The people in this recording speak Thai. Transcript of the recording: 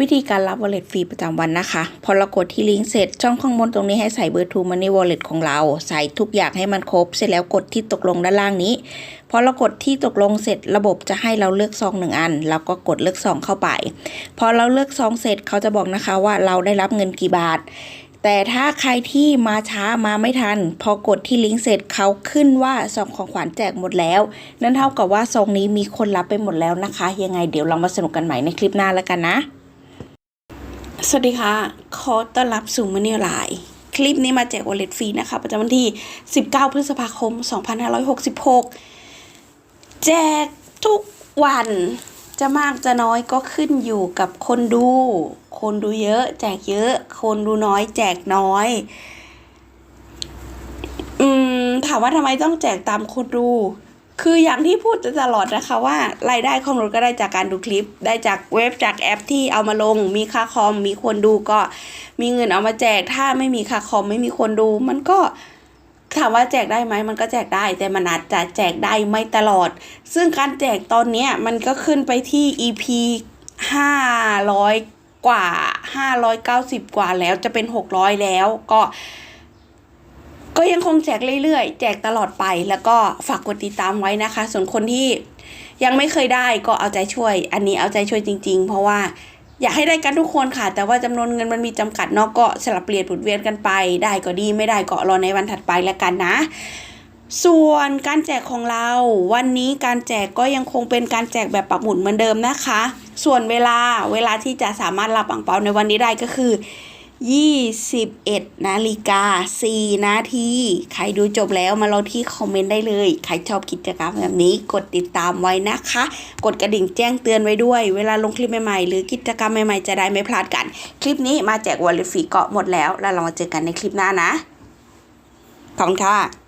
วิธีการรับ wallet ฟรีประจำวันนะคะ พอเรากดที่ลิงก์เสร็จ ช่องข้างบนตรงนี้ให้ใส่เบอร์ True Money Wallet ของเรา ใส่ทุกอย่างให้มันครบ เสร็จแล้วกดที่ตกลงด้านล่างนี้ พอเรากดที่ตกลงเสร็จระบบจะให้เราเลือกซองหนึ่งอัน เราก็กดเลือกซองเข้าไป พอเราเลือกซองเสร็จเขาจะบอกนะคะว่าเราได้รับเงินกี่บาทแต่ถ้าใครที่มาช้ามาไม่ทัน พอกดที่ลิงก์เสร็จเขาขึ้นว่าซองของขวัญแจกหมดแล้ว นั่นเท่ากับว่าซองนี้มีคนรับไปหมดแล้วนะคะ ยังไงเดี๋ยวเรามาสนุกกันใหม่ในคลิปหน้าแล้วกันนะ สวัสดีค่ะ ขอต้อนรับสู่ม o นีไลน์คลิปนี้มาแจกวอลเล็ตฟรีนะคะ ประจำวันที่ 19 พฤษภาคม 2566 แจกทุกวัน จะมากจะน้อยก็ขึ้นอยู่กับคนดู คนดูเยอะ แจกเยอะ คนดูน้อย แจกน้อย อืม ถามว่าทำไมต้องแจกตามคนดู คืออย่างที่พูดตลอดนะคะว่ารายได้ของราก็ได้จากการดูคลิป ได้จากเว็บจากแอปที่เอามาลง มีค่าคอม มีคนดูก็มีเงินเอามาแจก ถ้าไม่มีค่าคอมไม่มีคนดู มันก็ถามว่าแจกได้ไหมมันก็แจกได้ แต่มันอาจจะแจกได้ไม่ตลอด ซึ่งการแจกตอนเนี้มันก็ขึ้นไปที่ EP ห้าร้อยกว่าห้าร้อยเก้าสิบกว่าแล้วจะเป็นหกร้อยแล้วก็ ก็ยังคงแจกเรื่อยๆ แจกตลอดไป แล้วก็ฝากกดติดตามไว้นะคะ ส่วนคนที่ยังไม่เคยได้ก็เอาใจช่วย อันนี้เอาใจช่วยจริง ๆ เพราะว่าอยากให้ได้กันทุกคนค่ะ แต่ว่าจำนวนเงินมันมีจำกัดเนาะก็สลับเปลี่ยนหมุนเวียนกันไป ได้ก็ดีไม่ได้ก็รอในวันถัดไปแล้วกันนะ ส่วนการแจกของเรา วันนี้การแจกก็ยังคงเป็นการแจกแบบปักหมุดเหมือนเดิมนะคะ ส่วนเวลาเวลาที่จะสามารถรับอ่างเปาในวันนี้ได้ก็คือ 21 นาฬิกา 4 นาที ใครดูจบแล้วมาลองที่คอมเมนต์ได้เลย ใครชอบกิจกรรมแบบนี้กดติดตามไว้นะคะ กดกระดิ่งแจ้งเตือนไว้ด้วย เวลาลงคลิปใหม่ๆ หรือกิจกรรมใหม่ๆ จะได้ไม่พลาดกัน คลิปนี้มาแจกวอลเลฟรีเกาะหมดแล้ว แล้วเรามาเจอกันในคลิปหน้านะ ขอบคุณค่ะ